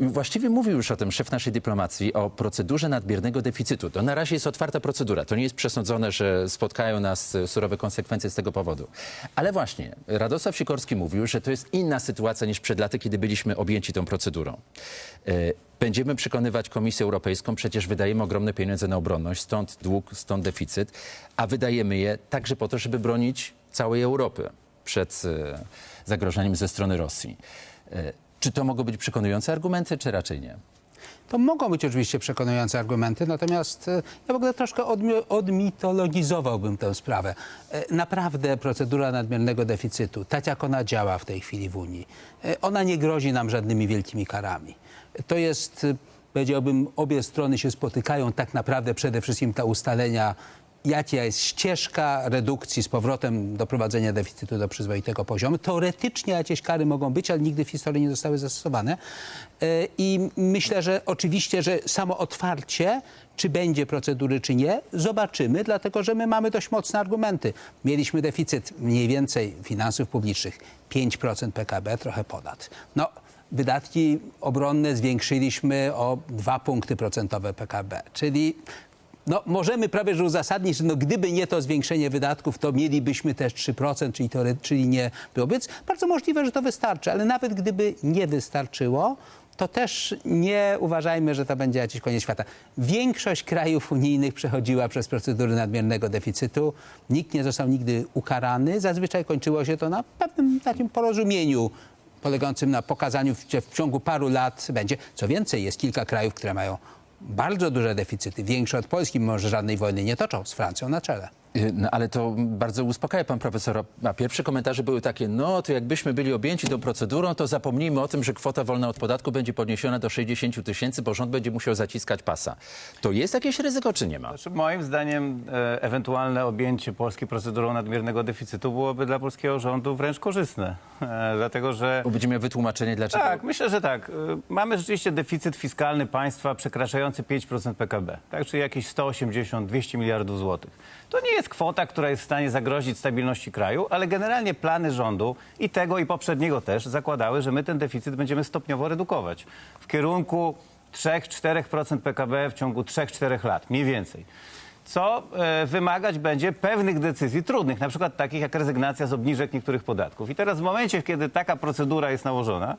Właściwie mówił już o tym szef naszej dyplomacji, o procedurze nadmiernego deficytu. To na razie jest otwarta procedura. To nie jest przesądzone, że spotkają nas e, surowe konsekwencje z tego powodu. Ale właśnie, Radosław Sikorski mówił, że to jest inna sytuacja niż przed laty, kiedy byliśmy objęci tą procedurą. E, Będziemy przekonywać Komisję Europejską, przecież wydajemy ogromne pieniądze na obronność, stąd dług, stąd deficyt, a wydajemy je także po to, żeby bronić całej Europy przed e, zagrożeniem ze strony Rosji. Czy to mogą być przekonujące argumenty, czy raczej nie? To mogą być oczywiście przekonujące argumenty, natomiast e, ja w ogóle troszkę odmi- odmitologizowałbym tę sprawę. E, Naprawdę procedura nadmiernego deficytu, tak jak ona działa w tej chwili w Unii, e, ona nie grozi nam żadnymi wielkimi karami. To jest, powiedziałbym, obie strony się spotykają tak naprawdę przede wszystkim te ustalenia jaka jest ścieżka redukcji z powrotem doprowadzenia deficytu do przyzwoitego poziomu. Teoretycznie jakieś kary mogą być, ale nigdy w historii nie zostały zastosowane. E, I myślę, że oczywiście, że samo otwarcie, czy będzie procedury, czy nie, zobaczymy, dlatego że my mamy dość mocne argumenty. Mieliśmy deficyt mniej więcej finansów publicznych 5% PKB, trochę ponad. No, wydatki obronne zwiększyliśmy o 2 punkty procentowe PKB, czyli no, możemy prawie że uzasadnić, że no, gdyby nie to zwiększenie wydatków, to mielibyśmy też 3%, czyli, teore- czyli nie byłoby. Więc bardzo możliwe, że to wystarczy, ale nawet gdyby nie wystarczyło, to też nie uważajmy, że to będzie jakiś koniec świata. Większość krajów unijnych przechodziła przez procedury nadmiernego deficytu. Nikt nie został nigdy ukarany. Zazwyczaj kończyło się to na pewnym takim porozumieniu polegającym na pokazaniu, że w ciągu paru lat będzie. Co więcej, jest kilka krajów, które mają bardzo duże deficyty, większe od Polski, mimo że żadnej wojny nie toczą, z Francją na czele. Y, No, ale to bardzo uspokaja pan profesora. A pierwsze komentarze były takie, no to jakbyśmy byli objęci tą procedurą, to zapomnijmy o tym, że kwota wolna od podatku będzie podniesiona do 60 tysięcy, bo rząd będzie musiał zaciskać pasa. To jest jakieś ryzyko, czy nie ma? Znaczy, moim zdaniem e, ewentualne objęcie Polski procedurą nadmiernego deficytu byłoby dla polskiego rządu wręcz korzystne. E, dlatego, że Bo będziemy miał wytłumaczenie, dlaczego. tak, myślę, że tak. E, Mamy rzeczywiście deficyt fiskalny państwa przekraczający 5% PKB, tak, czyli jakieś 180-200 miliardów złotych. To nie jest kwota, która jest w stanie zagrozić stabilności kraju, ale generalnie plany rządu i tego i poprzedniego też zakładały, że my ten deficyt będziemy stopniowo redukować w kierunku 3-4% PKB w ciągu 3-4 lat, mniej więcej co e, wymagać będzie pewnych decyzji trudnych, na przykład takich jak rezygnacja z obniżek niektórych podatków. I teraz w momencie, kiedy taka procedura jest nałożona,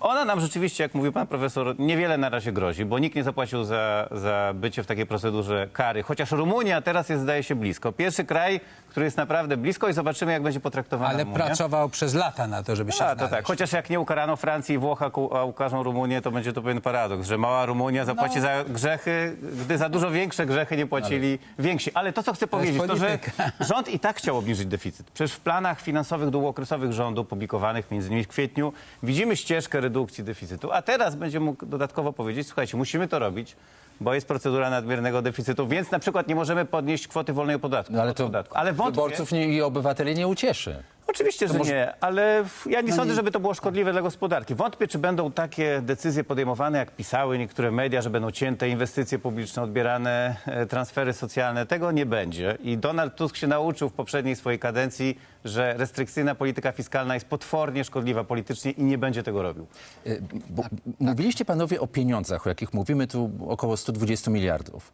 ona nam rzeczywiście, jak mówił pan profesor, niewiele na razie grozi, bo nikt nie zapłacił za, za bycie w takiej procedurze kary, chociaż Rumunia teraz jest, zdaje się, blisko. Pierwszy kraj, który jest naprawdę blisko i zobaczymy, jak będzie potraktowana Ale Rumunia. pracował przez lata na to, żeby się A, to znaleźć. tak. Chociaż jak nie ukarano Francji i Włoch, a ku- a ukażą Rumunię, to będzie to pewien paradoks, że mała Rumunia zapłaci za grzechy, gdy za dużo większe grzechy nie płacili więksi. Ale to, co chcę powiedzieć, to, że polityka. rząd i tak chciał obniżyć deficyt. Przecież w planach finansowych długookresowych rządu, publikowanych między innymi w kwietniu, widzimy ścieżkę redukcji deficytu. A teraz będzie mógł dodatkowo powiedzieć, słuchajcie, musimy to robić, bo jest procedura nadmiernego deficytu, więc na przykład nie możemy podnieść kwoty wolnej od podatku. No ale to podatku. Ale wątpię, wyborców nie, i obywateli nie ucieszy. Oczywiście, że nie, ale w- ja nie sądzę, żeby to było szkodliwe dla gospodarki. Wątpię, czy będą takie decyzje podejmowane, jak pisały niektóre media, że będą cięte inwestycje publiczne, odbierane e, transfery socjalne. Tego nie będzie. I Donald Tusk się nauczył w poprzedniej swojej kadencji, że restrykcyjna polityka fiskalna jest potwornie szkodliwa politycznie i nie będzie tego robił. Y, Bo Mówiliście panowie o pieniądzach, o jakich mówimy tu około 120 miliardów.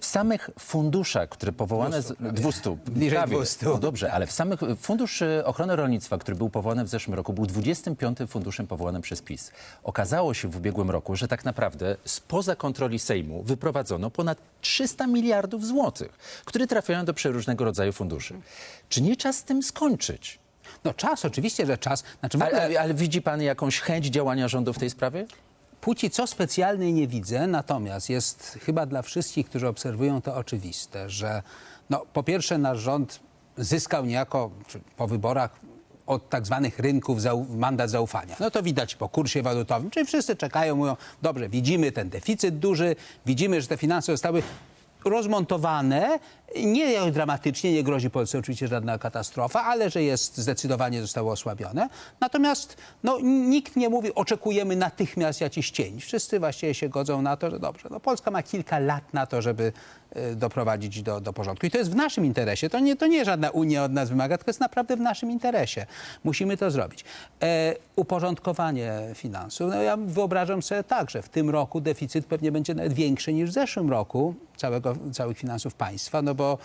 W samych funduszach, które powołane... 200. Z, 200 Bliżej prawie. 200. No dobrze, ale w samych Fundusz y, Ochrony Rolnictwa, który był powołany w zeszłym roku, był 25. funduszem powołanym przez PiS. Okazało się w ubiegłym roku, że tak naprawdę spoza kontroli Sejmu wyprowadzono ponad 300 miliardów złotych, które trafiają do przeróżnego rodzaju funduszy. Czy nie czas z tym skończyć? No czas, oczywiście, że czas. Znaczy ogóle... Ale, ale widzi pan jakąś chęć działania rządu w tej sprawie? Płci co specjalnej nie widzę, natomiast jest chyba dla wszystkich, którzy obserwują to oczywiste, że no, po pierwsze nasz rząd zyskał niejako po wyborach od tak zwanych rynków zau- mandat zaufania. No to widać po kursie walutowym, czyli wszyscy czekają, mówią, dobrze, widzimy ten deficyt duży, widzimy, że te finanse zostały rozmontowane Nie dramatycznie, nie grozi Polsce oczywiście żadna katastrofa, ale że jest zdecydowanie zostało osłabione. Natomiast no, nikt nie mówi, oczekujemy natychmiast jakichś cięć. Wszyscy właściwie się godzą na to, że dobrze, no, Polska ma kilka lat na to, żeby e, doprowadzić do, do porządku. I to jest w naszym interesie. To nie, to nie żadna Unia od nas wymaga, tylko jest naprawdę w naszym interesie. Musimy to zrobić. E, uporządkowanie finansów. No, ja wyobrażam sobie tak, że w tym roku deficyt pewnie będzie nawet większy niż w zeszłym roku całego, całych finansów państwa, no bo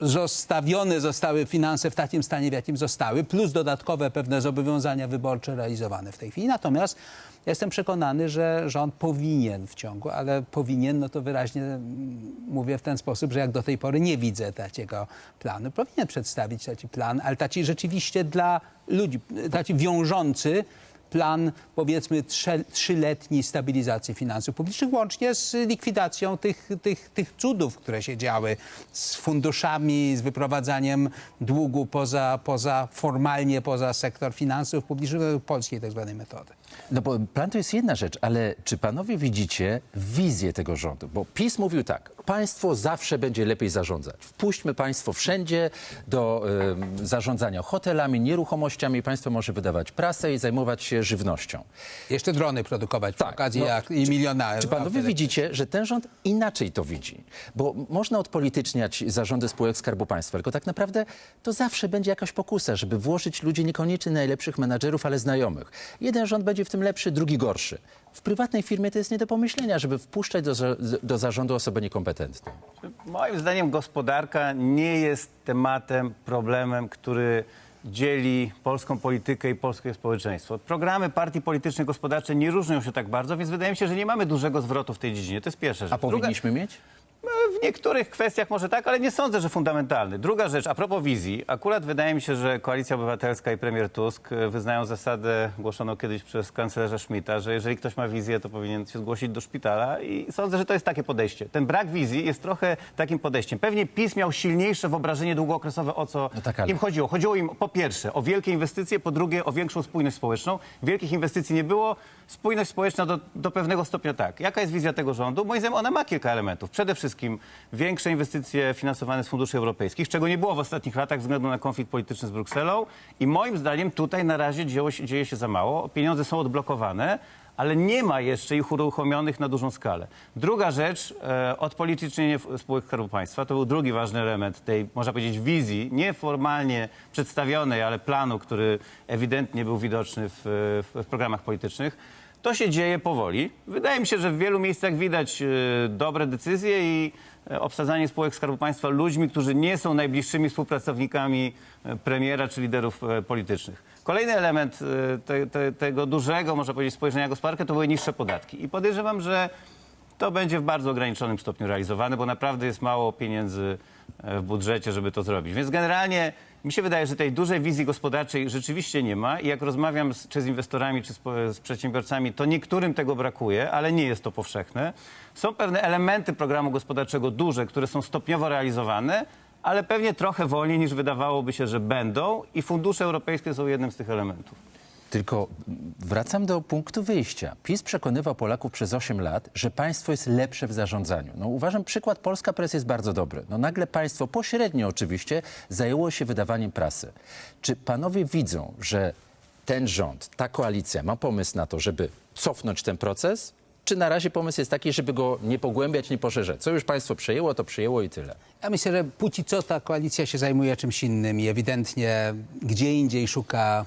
zostawione zostały finanse w takim stanie, w jakim zostały, plus dodatkowe pewne zobowiązania wyborcze realizowane w tej chwili. Natomiast jestem przekonany, że rząd powinien w ciągu, ale powinien, no to wyraźnie mówię w ten sposób, że jak do tej pory nie widzę takiego planu, powinien przedstawić taki plan, ale taki rzeczywiście dla ludzi, taki wiążący, plan, powiedzmy, trzyletni stabilizacji finansów publicznych, łącznie z likwidacją tych, tych, tych cudów, które się działy, z funduszami, z wyprowadzaniem długu poza, poza formalnie poza sektor finansów publicznych, polskiej tak zwanej metody. No bo plan to jest jedna rzecz, ale czy panowie widzicie wizję tego rządu? Bo PiS mówił tak, państwo zawsze będzie lepiej zarządzać. Wpuśćmy państwo wszędzie do em, zarządzania hotelami, nieruchomościami. Państwo może wydawać prasę i zajmować się żywnością. Jeszcze drony produkować przy Tak, okazji no, jak, i miliona. Czy panowie widzicie, że ten rząd inaczej to widzi? Bo można odpolityczniać zarządy spółek Skarbu Państwa, tylko tak naprawdę to zawsze będzie jakaś pokusa, żeby włożyć ludzi niekoniecznie najlepszych menadżerów, ale znajomych. Jeden rząd będzie w tym lepszy, drugi gorszy. W prywatnej firmie to jest nie do pomyślenia, żeby wpuszczać do, do zarządu osobę niekompetentną. Moim zdaniem gospodarka nie jest tematem, problemem, który dzieli polską politykę i polskie społeczeństwo. Programy partii politycznych, gospodarcze nie różnią się tak bardzo, więc wydaje mi się, że nie mamy dużego zwrotu w tej dziedzinie. To jest pierwsza rzecz. A powinniśmy mieć? No, W niektórych kwestiach może tak, ale nie sądzę, że fundamentalny. Druga rzecz, a propos wizji. Akurat wydaje mi się, że Koalicja Obywatelska i premier Tusk e, wyznają zasadę głoszoną kiedyś przez kanclerza Schmidta, że jeżeli ktoś ma wizję, to powinien się zgłosić do szpitala i sądzę, że to jest takie podejście. Ten brak wizji jest trochę takim podejściem. Pewnie PiS miał silniejsze wyobrażenie długookresowe, o co No tak, ale- im chodziło. Chodziło im po pierwsze o wielkie inwestycje, po drugie o większą spójność społeczną. Wielkich inwestycji nie było, spójność społeczna do, do pewnego stopnia tak. Jaka jest wizja tego rządu? Moim zdaniem ona ma kilka elementów. Przede wszystkim większe inwestycje finansowane z funduszy europejskich, czego nie było w ostatnich latach ze względu na konflikt polityczny z Brukselą. I moim zdaniem tutaj na razie dzieło się, dzieje się za mało. Pieniądze są odblokowane. Ale nie ma jeszcze ich uruchomionych na dużą skalę. Druga rzecz, e, odpolitycznienie spółek Skarbu Państwa. To był drugi ważny element tej, można powiedzieć, wizji, nieformalnie przedstawionej, ale planu, który ewidentnie był widoczny w, w, w programach politycznych. To się dzieje powoli. Wydaje mi się, że w wielu miejscach widać e, dobre decyzje i obsadzanie spółek Skarbu Państwa ludźmi, którzy nie są najbliższymi współpracownikami e, premiera czy liderów e, politycznych. Kolejny element e, te, te, tego dużego, można powiedzieć, spojrzenia gospodarkę to były niższe podatki. I podejrzewam, że to będzie w bardzo ograniczonym stopniu realizowane, bo naprawdę jest mało pieniędzy e, w budżecie, żeby to zrobić. Więc generalnie mi się wydaje, że tej dużej wizji gospodarczej rzeczywiście nie ma i jak rozmawiam z, czy z inwestorami, czy z, z przedsiębiorcami, to niektórym tego brakuje, ale nie jest to powszechne. Są pewne elementy programu gospodarczego duże, które są stopniowo realizowane, ale pewnie trochę wolniej niż wydawałoby się, że będą i fundusze europejskie są jednym z tych elementów. Tylko wracam do punktu wyjścia. PiS przekonywał Polaków przez 8 lat, że państwo jest lepsze w zarządzaniu. No uważam, przykład Polska Press jest bardzo dobry. No nagle państwo, pośrednio oczywiście, zajęło się wydawaniem prasy. Czy panowie widzą, że ten rząd, ta koalicja ma pomysł na to, żeby cofnąć ten proces? Czy na razie pomysł jest taki, żeby go nie pogłębiać, nie poszerzać? Co już państwo przejęło, to przejęło i tyle. Ja myślę, że póki co ta koalicja się zajmuje czymś innym i ewidentnie gdzie indziej szuka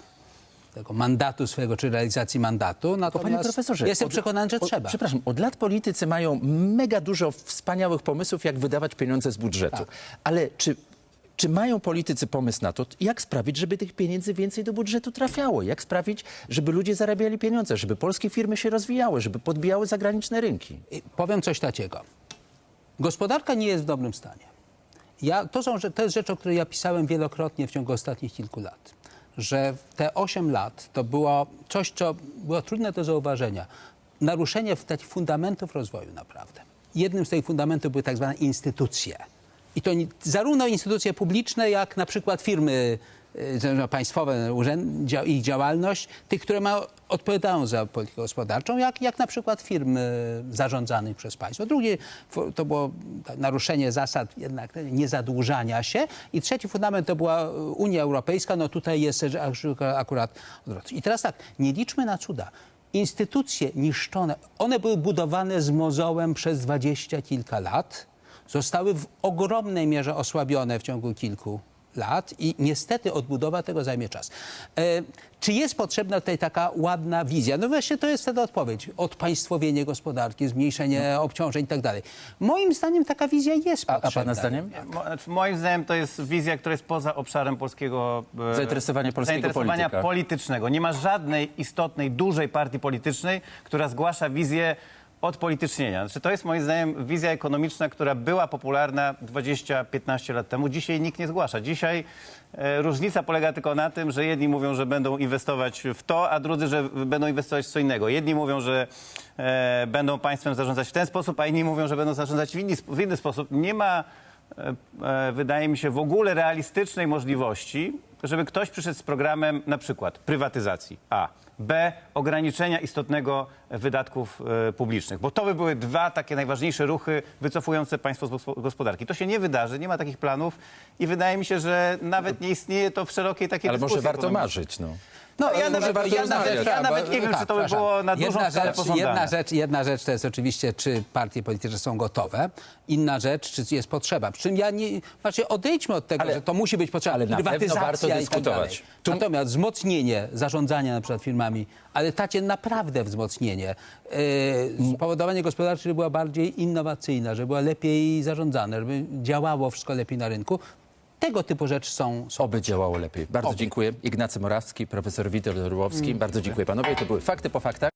tego mandatu swojego, czy realizacji mandatu. Natomiast panie profesorze, jestem od- przekonany, że od- trzeba. Przepraszam, od lat politycy mają mega dużo wspaniałych pomysłów, jak wydawać pieniądze z budżetu. Tak. Ale czy, czy mają politycy pomysł na to, jak sprawić, żeby tych pieniędzy więcej do budżetu trafiało? Jak sprawić, żeby ludzie zarabiali pieniądze, żeby polskie firmy się rozwijały, żeby podbijały zagraniczne rynki? I Powiem coś takiego. Gospodarka nie jest w dobrym stanie. Ja, to, są, to jest rzecz, o której ja pisałem wielokrotnie w ciągu ostatnich kilku lat. Że te 8 lat to było coś, co było trudne do zauważenia. Naruszenie takich fundamentów rozwoju naprawdę. Jednym z tych fundamentów były tak zwane instytucje. I to zarówno instytucje publiczne, jak na przykład firmy y, państwowe, urzęd, dzia- ich działalność, tych, które mają odpowiadają za politykę gospodarczą, jak, jak na przykład firmy zarządzanych przez państwo. Drugie to było naruszenie zasad jednak niezadłużania się. I trzeci fundament to była Unia Europejska. No tutaj jest akurat odwrotnie. I teraz tak, nie liczmy na cuda. Instytucje niszczone, one były budowane z mozołem przez dwadzieścia kilka lat, zostały w ogromnej mierze osłabione w ciągu kilku lat i niestety odbudowa tego zajmie czas. E, czy jest potrzebna tutaj taka ładna wizja? No właśnie to jest wtedy odpowiedź. Odpaństwowienie gospodarki, zmniejszenie obciążeń i tak dalej. Moim zdaniem taka wizja jest A, a potrzebna. pana zdaniem? Mo- znaczy, Moim zdaniem to jest wizja, która jest poza obszarem polskiego e, Zainteresowania polskiego zainteresowania polityka. politycznego. Nie ma żadnej istotnej, dużej partii politycznej, która zgłasza wizję odpolitycznienia. Znaczy, to jest moim zdaniem wizja ekonomiczna, która była popularna 20-15 lat temu. Dzisiaj nikt nie zgłasza. Dzisiaj e, różnica polega tylko na tym, że jedni mówią, że będą inwestować w to, a drudzy, że będą inwestować w co innego. Jedni mówią, że e, będą państwem zarządzać w ten sposób, a inni mówią, że będą zarządzać w inny, w inny sposób. Nie ma wydaje mi się, w ogóle realistycznej możliwości, żeby ktoś przyszedł z programem na przykład prywatyzacji. A, B, ograniczenia istotnego wydatków e, publicznych, bo to by były dwa takie najważniejsze ruchy wycofujące państwo z gospo- gospodarki. To się nie wydarzy, nie ma takich planów i wydaje mi się, że nawet nie istnieje to w szerokiej takiej Ale może dyskusji warto marzyć, no. No, ja może nawet- warto ja nawet- ja nawet nie wiem, czy to by było na dużą jedna skalę rzecz, jedna rzecz, jedna rzecz to jest oczywiście, czy partie polityczne są gotowe. Inna rzecz, czy jest potrzeba. Przy czym ja nie... Znaczy odejdźmy od tego, Ale- że to musi być potrzeba. ale na pewno Prywatyzacja warto i tak dyskutować. dalej. Tu- Natomiast wzmocnienie zarządzania na przykład firmami, ale tacie naprawdę wzmocnienie, yy, spowodowanie gospodarcze, żeby była bardziej innowacyjna, żeby była lepiej zarządzana, żeby działało wszystko lepiej na rynku. Tego typu rzeczy są, są Oby działało lepiej. Bardzo dziękuję. Ignacy Morawski, profesor Witold Orłowski. Bardzo dziękuję panowie. To były fakty po faktach.